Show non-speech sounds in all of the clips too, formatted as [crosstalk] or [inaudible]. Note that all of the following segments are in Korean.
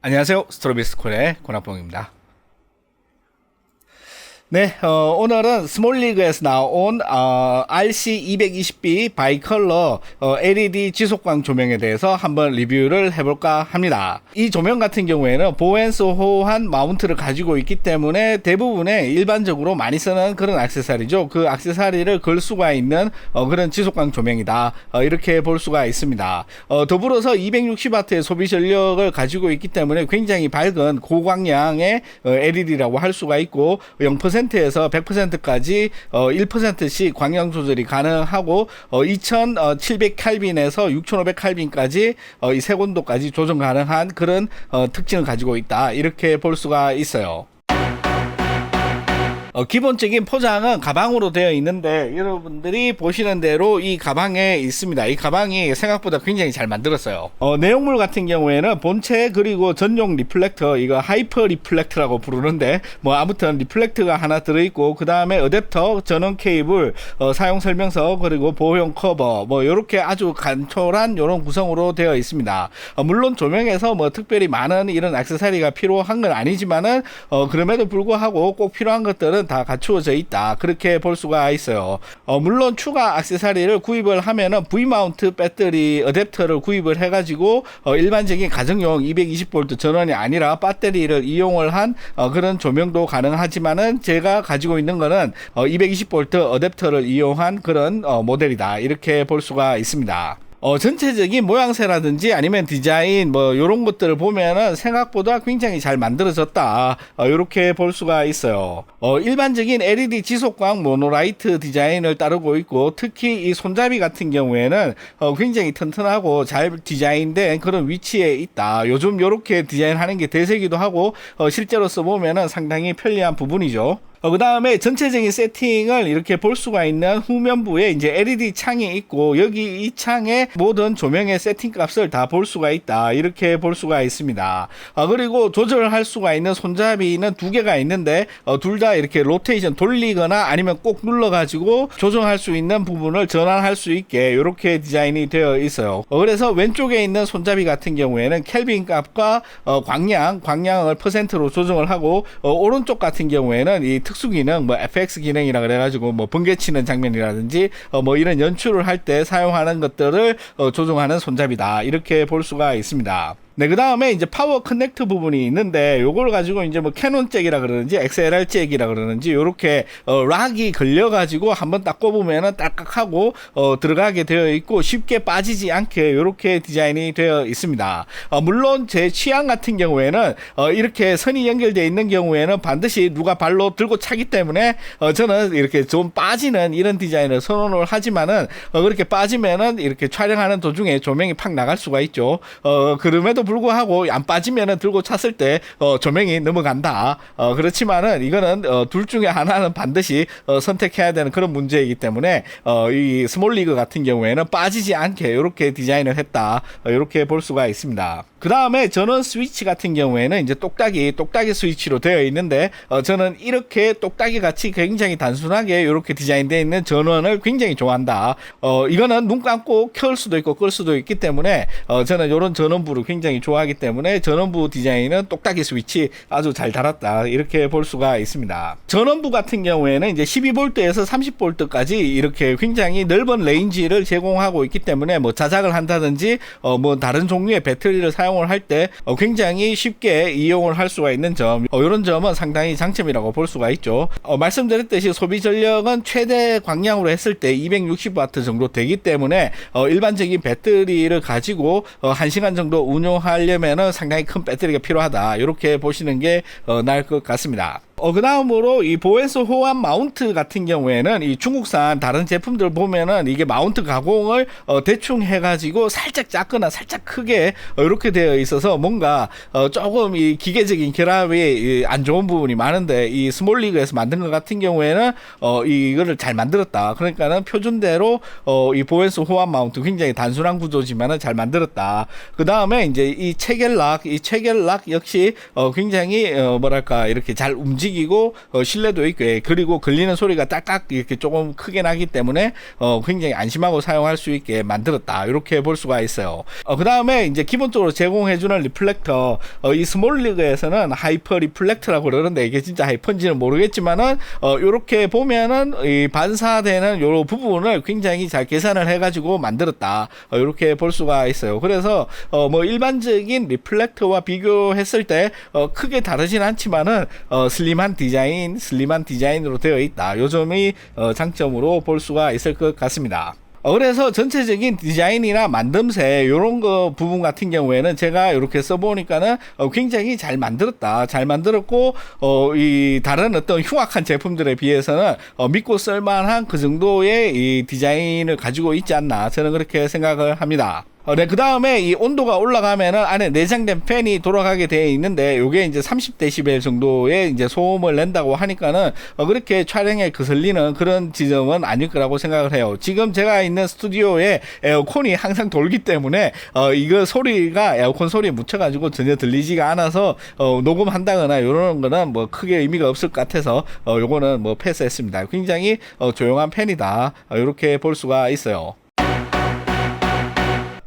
안녕하세요. 스트로비스콜의 권학봉입니다. 네, 어, 오늘은 스몰리그에서 나온 어, RC220B 바이컬러 어, LED 지속광 조명에 대해서 한번 리뷰를 해볼까 합니다. 이 조명 같은 경우에는 보앤소호한 마운트를 가지고 있기 때문에 대부분의 일반적으로 많이 쓰는 그런 액세서리죠. 그 액세서리를 걸 수가 있는 어, 그런 지속광 조명이다. 어, 이렇게 볼 수가 있습니다. 어, 더불어서 260W의 소비 전력을 가지고 있기 때문에 굉장히 밝은 고광량의 어, LED라고 할 수가 있고 0% 0%에서 100%까지 어 1%씩 광량 조절이 가능하고 어 2700 켈빈에서 6500 켈빈까지 어 이 색온도까지 조정 가능한 그런 어 특징을 가지고 있다. 이렇게 볼 수가 있어요. 어, 기본적인 포장은 가방으로 되어 있는데 여러분들이 보시는 대로 이 가방에 있습니다. 이 가방이 생각보다 굉장히 잘 만들었어요. 어, 내용물 같은 경우에는 본체 그리고 전용 리플렉터 이거 하이퍼 리플렉터라고 부르는데 뭐 아무튼 리플렉터가 하나 들어있고 그 다음에 어댑터 전원 케이블 어, 사용 설명서 그리고 보호용 커버 뭐 이렇게 아주 간촐한 이런 구성으로 되어 있습니다. 어, 물론 조명에서 뭐 특별히 많은 이런 액세서리가 필요한 건 아니지만은 어, 그럼에도 불구하고 꼭 필요한 것들은 다 갖추어져 있다. 그렇게 볼 수가 있어요. 어, 물론 추가 액세서리를 구입을 하면은 V마운트 배터리 어댑터를 구입을 해가지고 어, 일반적인 가정용 220V 전원이 아니라 배터리를 이용을 한 어, 그런 조명도 가능하지만은 제가 가지고 있는 거는 220V 어댑터를 이용한 그런 어, 모델이다. 이렇게 볼 수가 있습니다. 어, 전체적인 모양새라든지 아니면 디자인 뭐 이런 것들을 보면은 생각보다 굉장히 잘 만들어졌다. 어, 이렇게 볼 수가 있어요. 어, 일반적인 LED 지속광 모노라이트 디자인을 따르고 있고 특히 이 손잡이 같은 경우에는 어, 굉장히 튼튼하고 잘 디자인된 그런 위치에 있다. 요즘 이렇게 디자인하는 게 대세기도 하고 어, 실제로 써보면은 상당히 편리한 부분이죠. 어, 그 다음에 전체적인 세팅을 이렇게 볼 수가 있는 후면부에 이제 LED 창이 있고 여기 이 창에 모든 조명의 세팅 값을 다 볼 수가 있다. 이렇게 볼 수가 있습니다. 어, 그리고 조절할 수가 있는 손잡이는 두 개가 있는데 어, 둘 다 이렇게 로테이션 돌리거나 아니면 꼭 눌러 가지고 조정할 수 있는 부분을 전환할 수 있게 이렇게 디자인이 되어 있어요. 어, 그래서 왼쪽에 있는 손잡이 같은 경우에는 켈빈 값과 어, 광량 광량을 퍼센트로 조정을 하고 어, 오른쪽 같은 경우에는 이 특수 기능, 뭐 FX 기능이라 그래가지고 뭐 번개치는 장면이라든지 어, 뭐 이런 연출을 할 때 사용하는 것들을 어, 조종하는 손잡이다 이렇게 볼 수가 있습니다. 네, 그 다음에 이제 파워 커넥터 부분이 있는데 요걸 가지고 이제 뭐 캐논 잭이라 그러는지 XLR 잭이라 그러는지 요렇게 어, 락이 걸려가지고 한번 딱 꼽으면은 딱딱하고 어, 들어가게 되어 있고 쉽게 빠지지 않게 요렇게 디자인이 되어 있습니다. 어, 물론 제 취향 같은 경우에는 어, 이렇게 선이 연결되어 있는 경우에는 반드시 누가 발로 들고 차기 때문에 어, 저는 이렇게 좀 빠지는 이런 디자인을 선호를 하지만은 어, 그렇게 빠지면은 이렇게 촬영하는 도중에 조명이 팍 나갈 수가 있죠. 어, 그럼에도 불구하고 안 빠지면은 들고 찼을 때 어, 조명이 넘어간다. 어, 그렇지만은 이거는 어, 둘 중에 하나는 반드시 어, 선택해야 되는 그런 문제이기 때문에 어, 이 스몰 리그 같은 경우에는 빠지지 않게 이렇게 디자인을 했다. 어, 이렇게 볼 수가 있습니다. 그 다음에 전원 스위치 같은 경우에는 이제 똑딱이 똑딱이 스위치로 되어 있는데 어, 저는 이렇게 똑딱이 같이 굉장히 단순하게 이렇게 디자인되어 있는 전원을 굉장히 좋아한다. 어, 이거는 눈 감고 켤 수도 있고 끌 수도 있기 때문에 어, 저는 이런 전원부를 굉장히 좋아하기 때문에 전원부 디자인은 똑딱이 스위치 아주 잘 달았다 이렇게 볼 수가 있습니다. 전원부 같은 경우에는 이제 12V에서 30V까지 이렇게 굉장히 넓은 레인지를 제공하고 있기 때문에 뭐 자작을 한다든지 어, 뭐 다른 종류의 배터리를 사용 사용을 할때 어, 굉장히 쉽게 이용을 할 수가 있는 점 어, 이런 점은 상당히 장점이라고 볼 수가 있죠. 어, 말씀드렸듯이 소비 전력은 최대 광량으로 했을 때 260W 정도 되기 때문에 어, 일반적인 배터리를 가지고 어, 1시간 정도 운용하 려면 상당히 큰 배터리가 필요하다. 이렇게 보시는 게 어, 나을 것 같습니다. 어, 그 다음으로 이 보에서 호환 마운트 같은 경우에는 이 중국산 다른 제품들 보면은 이게 마운트 가공을 어, 대충 해가지고 살짝 작거나 살짝 크게 어, 이렇게 되어 있어서 뭔가 어, 조금 이 기계적인 결합이 안 좋은 부분이 많은데 이 스몰 리그에서 만든 것 같은 경우에는 어, 이거를 잘 만들었다. 그러니까는 표준대로 어, 이 보에서 호환 마운트 굉장히 단순한 구조지만은 잘 만들었다. 그 다음에 이제 이 체결락, 이 체결락 역시 어, 굉장히 어, 뭐랄까 이렇게 잘 움직 움직이고 어, 신뢰도 있게 그리고 걸리는 소리가 딱딱 이렇게 조금 크게 나기 때문에 어, 굉장히 안심하고 사용할 수 있게 만들었다 이렇게 볼 수가 있어요. 어, 그 다음에 이제 기본적으로 제공해주는 리플렉터 어, 이 스몰 리그에서는 하이퍼 리플렉터라고 그러는데 이게 진짜 하이퍼인지는 모르겠지만은 어, 이렇게 보면은 이 반사되는 요 부분을 굉장히 잘 계산을 해가지고 만들었다 어, 이렇게 볼 수가 있어요. 그래서 어, 뭐 일반적인 리플렉터와 비교했을 때 어, 크게 다르진 않지만은 어, 슬림 한 디자인, 슬림한 디자인으로 되어 있다. 요 점이 어, 장점으로 볼 수가 있을 것 같습니다. 어, 그래서 전체적인 디자인이나 만듦새 이런 거 부분 같은 경우에는 제가 이렇게 써보니까는 어, 굉장히 잘 만들었다, 잘 만들었고 어, 이 다른 어떤 흉악한 제품들에 비해서는 어, 믿고 쓸만한 그 정도의 이 디자인을 가지고 있지 않나 저는 그렇게 생각을 합니다. 어, 네, 그 다음에 이 온도가 올라가면은 안에 내장된 팬이 돌아가게 되어 있는데 요게 이제 30데시벨 정도의 이제 소음을 낸다고 하니까는 어, 그렇게 촬영에 거슬리는 그런 지점은 아닐 거라고 생각을 해요. 지금 제가 있는 스튜디오에 에어컨이 항상 돌기 때문에 어, 이거 소리가 에어컨 소리에 묻혀가지고 전혀 들리지가 않아서 어, 녹음한다거나 이런 거는 뭐 크게 의미가 없을 것 같아서 어, 요거는 뭐 패스했습니다. 굉장히 어, 조용한 팬이다. 어, 이렇게 볼 수가 있어요.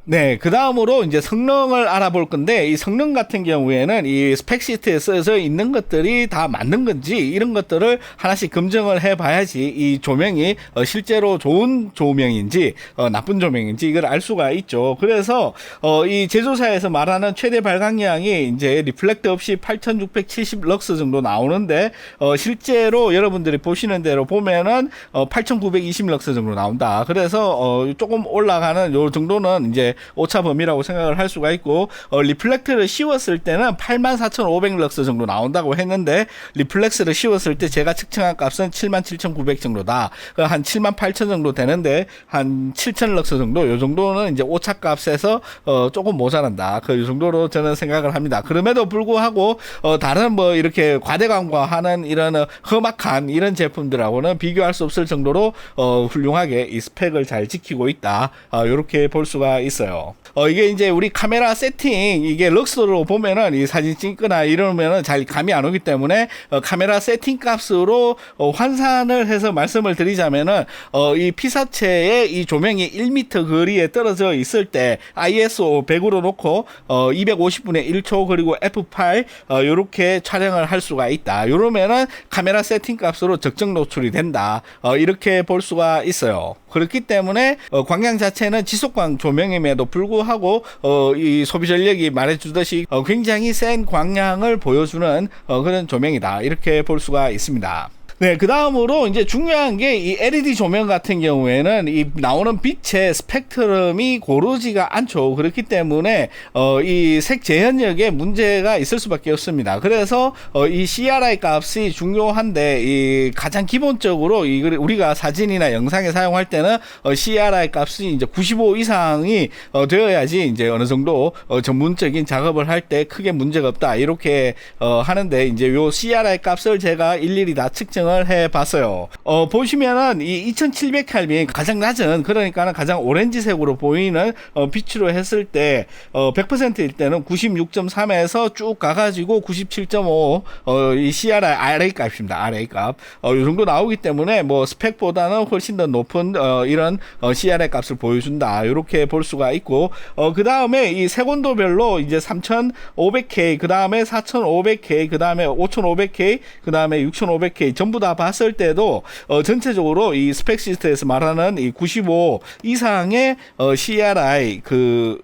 네, 그 다음으로 이제 성능을 알아볼 건데, 이 성능 같은 경우에는 이 스펙 시트에 써져 있는 것들이 다 맞는 건지, 이런 것들을 하나씩 검증을 해 봐야지, 이 조명이 어, 실제로 좋은 조명인지, 어, 나쁜 조명인지, 이걸 알 수가 있죠. 그래서, 어, 이 제조사에서 말하는 최대 발광량이 이제 리플렉터 없이 8670 럭스 정도 나오는데, 어, 실제로 여러분들이 보시는 대로 보면은, 어, 8920 럭스 정도 나온다. 그래서, 어, 조금 올라가는 요 정도는 이제 오차 범위라고 생각을 할 수가 있고 어, 리플렉트를 씌웠을 때는 84,500 럭스 정도 나온다고 했는데 리플렉스를 씌웠을 때 제가 측정한 값은 77,900 정도다. 그한78,000 정도 되는데 한 7,000 럭스 정도 요 정도는 이제 오차 값에서 어, 조금 모자란다. 그 정도로 저는 생각을 합니다. 그럼에도 불구하고 어, 다른 뭐 이렇게 과대광과하는 이런 어, 험악한 이런 제품들하고는 비교할 수 없을 정도로 어, 훌륭하게 이 스펙을 잘 지키고 있다. 어, 이렇게 볼 수가 있 어요. 어, 이게 이제 우리 카메라 세팅, 이게 럭스로 보면은 이 사진 찍거나 이러면은 잘 감이 안 오기 때문에 어, 카메라 세팅 값으로 어, 환산을 해서 말씀을 드리자면은 어, 이 피사체의 이 조명이 1m 거리에 떨어져 있을 때 ISO 100으로 놓고 어, 250분의 1초 그리고 F8 어, 요렇게 촬영을 할 수가 있다. 요러면은 카메라 세팅 값으로 적정 노출이 된다. 어, 이렇게 볼 수가 있어요. 그렇기 때문에 어, 광량 자체는 지속광 조명 임에도 불구하고 어, 이 소비 전력이 말해주듯이 어, 굉장히 센 광량을 보여주는 어, 그런 조명이다 이렇게 볼 수가 있습니다. 네, 그 다음으로 이제 중요한 게 이 LED 조명 같은 경우에는 이 나오는 빛의 스펙트럼이 고르지가 않죠. 그렇기 때문에 어, 이 색 재현력에 문제가 있을 수밖에 없습니다. 그래서 어, 이 CRI 값이 중요한데 이 가장 기본적으로 이 우리가 사진이나 영상에 사용할 때는 어, CRI 값이 이제 95 이상이 어, 되어야지 이제 어느 정도 어, 전문적인 작업을 할 때 크게 문제가 없다 이렇게 어, 하는데 이제 요 CRI 값을 제가 일일이 다 측정을 해 봤어요. 어, 보시면은 이 2700 켈빈 가장 낮은 그러니까는 가장 오렌지색으로 보이는 어, 빛으로 했을 때 어, 100%일 때는 96.3에서 쭉 가가지고 97.5 어, 이 CRI RA 값입니다. RA 값. 어, 요 정도 나오기 때문에 뭐 스펙보다는 훨씬 더 높은 어, 이런 어, CRI 값을 보여준다. 이렇게 볼 수가 있고 어, 그 다음에 이 색온도별로 이제 3,500K 그 다음에 4,500K 그 다음에 5,500K 그 다음에 6,500K 전부 다 봤을 때도 어, 전체적으로 이 스펙 시트에서 말하는 이 95 이상의 어, CRI 그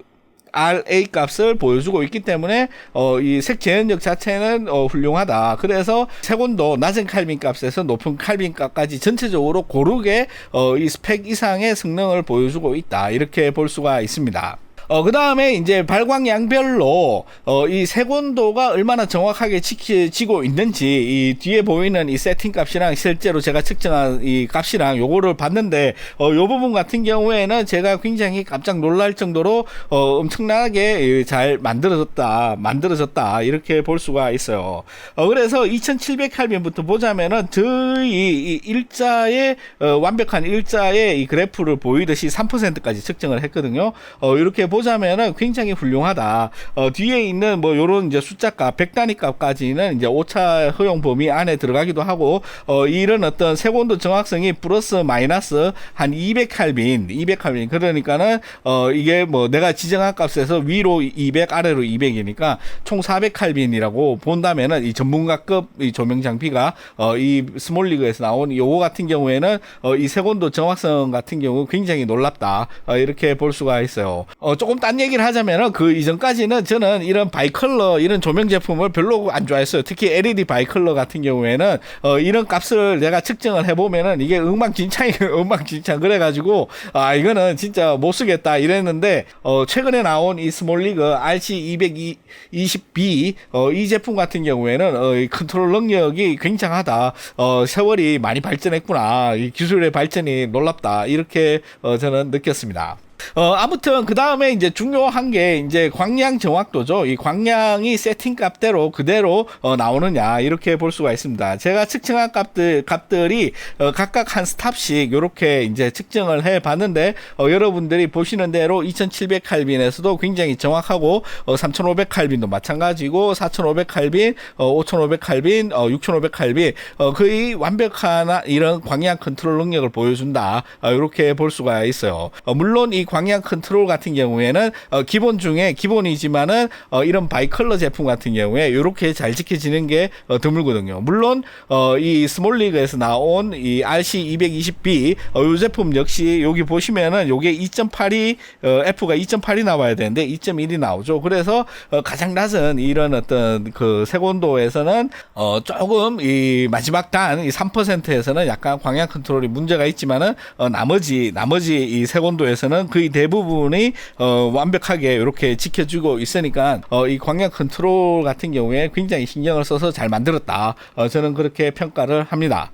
RA 값을 보여주고 있기 때문에 어, 이색 재현력 자체는 어, 훌륭하다. 그래서 색온도 낮은 칼빈 값에서 높은 칼빈 값까지 전체적으로 고르게 어, 이 스펙 이상의 성능을 보여주고 있다. 이렇게 볼 수가 있습니다. 어, 그 다음에 이제 발광량별로, 어, 이 색온도가 얼마나 정확하게 지켜지고 있는지, 이 뒤에 보이는 이 세팅 값이랑 실제로 제가 측정한 이 값이랑 요거를 봤는데, 어, 요 부분 같은 경우에는 제가 굉장히 깜짝 놀랄 정도로, 어, 엄청나게 잘 만들어졌다, 만들어졌다, 이렇게 볼 수가 있어요. 어, 그래서 2700 칼빈부터 보자면은, 저희 이 일자의, 어, 완벽한 일자의 이 그래프를 보이듯이 3%까지 측정을 했거든요. 어, 이렇게 보 보자면은 굉장히 훌륭하다. 어, 뒤에 있는 뭐 요런 이제 숫자값, 백 단위 값까지는 이제 오차 허용 범위 안에 들어가기도 하고 어, 이런 어떤 색온도 정확성이 플러스 마이너스 한 200칼빈, 200칼빈 그러니까는 어, 이게 뭐 내가 지정한 값에서 위로 200, 아래로 200이니까 총 400칼빈이라고 본다면은 이 전문가급 이 조명 장비가 어, 이 스몰리그에서 나온 요거 같은 경우에는 어, 이 색온도 정확성 같은 경우 굉장히 놀랍다 어, 이렇게 볼 수가 있어요. 어, 딴 얘기를 하자면은 그 이전까지는 저는 이런 바이컬러 이런 조명 제품을 별로 안 좋아했어요. 특히 LED 바이컬러 같은 경우에는 어, 이런 값을 내가 측정을 해보면은 이게 엉망진창이 [laughs] 엉망진창 그래가지고 아 이거는 진짜 못 쓰겠다 이랬는데 어, 최근에 나온 이 스몰리그 RC220B 어, 이 제품 같은 경우에는 어, 이 컨트롤 능력이 굉장하다. 어, 세월이 많이 발전했구나. 이 기술의 발전이 놀랍다. 이렇게 어, 저는 느꼈습니다. 어, 아무튼, 그 다음에 이제 중요한 게 이제 광량 정확도죠. 이 광량이 세팅 값대로 그대로 어, 나오느냐, 이렇게 볼 수가 있습니다. 제가 측정한 값들, 값들이 어, 각각 한 스탑씩 이렇게 이제 측정을 해 봤는데, 어, 여러분들이 보시는 대로 2700 칼빈에서도 굉장히 정확하고, 어, 3500 칼빈도 마찬가지고, 4500 칼빈, 어, 5500 칼빈, 어, 6500 칼빈, 어, 거의 완벽한 이런 광량 컨트롤 능력을 보여준다. 어, 이렇게 볼 수가 있어요. 어, 물론 이 광량 컨트롤 같은 경우에는 어, 기본 중에 기본이지만은 어, 이런 바이컬러 제품 같은 경우에 이렇게 잘 지켜지는 게 어, 드물거든요. 물론 어, 이 스몰리그에서 나온 이 RC220B 어, 이 제품 역시 여기 보시면은 요게 2.8이 어, F가 2.8이 나와야 되는데 2.1이 나오죠. 그래서 어, 가장 낮은 이런 어떤 그 색온도에서는 어, 조금 이 마지막 단 이 3%에서는 약간 광량 컨트롤이 문제가 있지만은 어, 나머지 나머지 이 색온도에서는 거의 대부분이 어, 완벽하게 이렇게 지켜주고 있으니까 어, 이 광량 컨트롤 같은 경우에 굉장히 신경을 써서 잘 만들었다. 어, 저는 그렇게 평가를 합니다.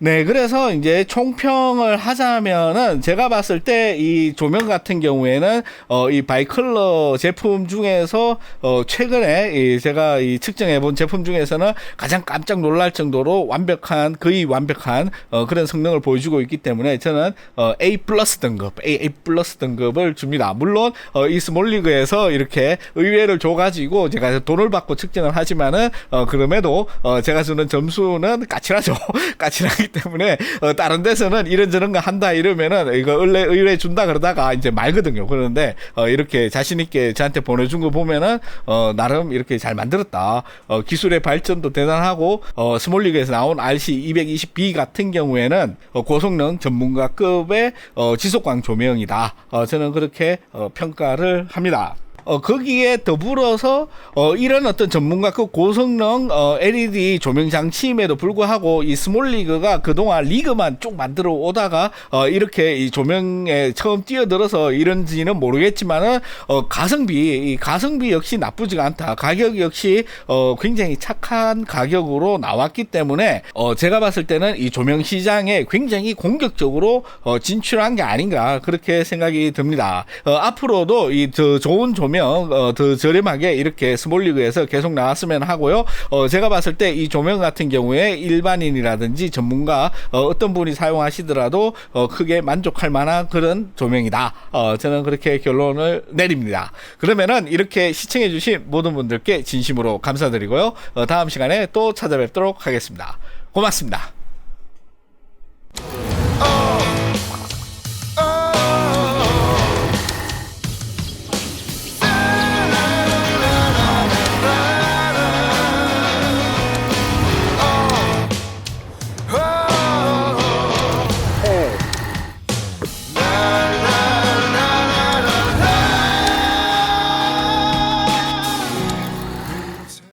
네, 그래서 이제 총평을 하자면은 제가 봤을 때 이 조명 같은 경우에는 어 이 바이컬러 제품 중에서 어 최근에 이 제가 이 측정해 본 제품 중에서는 가장 깜짝 놀랄 정도로 완벽한 거의 완벽한 어 그런 성능을 보여주고 있기 때문에 저는 어 A 플러스 등급, A, A 플러스 등급을 줍니다. 물론 어 이 스몰리그에서 이렇게 의외를 줘 가지고 제가 돈을 받고 측정을 하지만은 어 그럼에도 어 제가 주는 점수는 까칠하죠. [laughs] 까칠하기 [laughs] 때문에 어, 다른 데서는 이런저런 거 한다 이러면은 이거 의뢰 의뢰 준다 그러다가 이제 말거든요. 그러는데 어, 이렇게 자신 있게 저한테 보내준 거 보면은 어, 나름 이렇게 잘 만들었다. 어, 기술의 발전도 대단하고 어, 스몰리그에서 나온 RC220B 같은 경우에는 어, 고성능 전문가급의 어, 지속광 조명이다. 어, 저는 그렇게 어, 평가를 합니다. 어, 거기에 더불어서, 어, 이런 어떤 전문가급 고성능, 어, LED 조명 장치임에도 불구하고 이 스몰리그가 그동안 리그만 쭉 만들어 오다가, 어, 이렇게 이 조명에 처음 뛰어들어서 이런지는 모르겠지만은, 어, 가성비, 이 가성비 역시 나쁘지가 않다. 가격 역시, 어, 굉장히 착한 가격으로 나왔기 때문에, 어, 제가 봤을 때는 이 조명 시장에 굉장히 공격적으로, 어, 진출한 게 아닌가, 그렇게 생각이 듭니다. 어, 앞으로도 이더 좋은 조명, 어, 더 저렴하게 이렇게 스몰리그에서 계속 나왔으면 하고요. 어, 제가 봤을 때 이 조명 같은 경우에 일반인이라든지 전문가 어, 떤 분이 사용하시더라도 어, 크게 만족할 만한 그런 조명이다. 어, 저는 그렇게 결론을 내립니다. 그러면은 이렇게 시청해주신 모든 분들께 진심으로 감사드리고요. 어, 다음 시간에 또 찾아뵙도록 하겠습니다. 고맙습니다.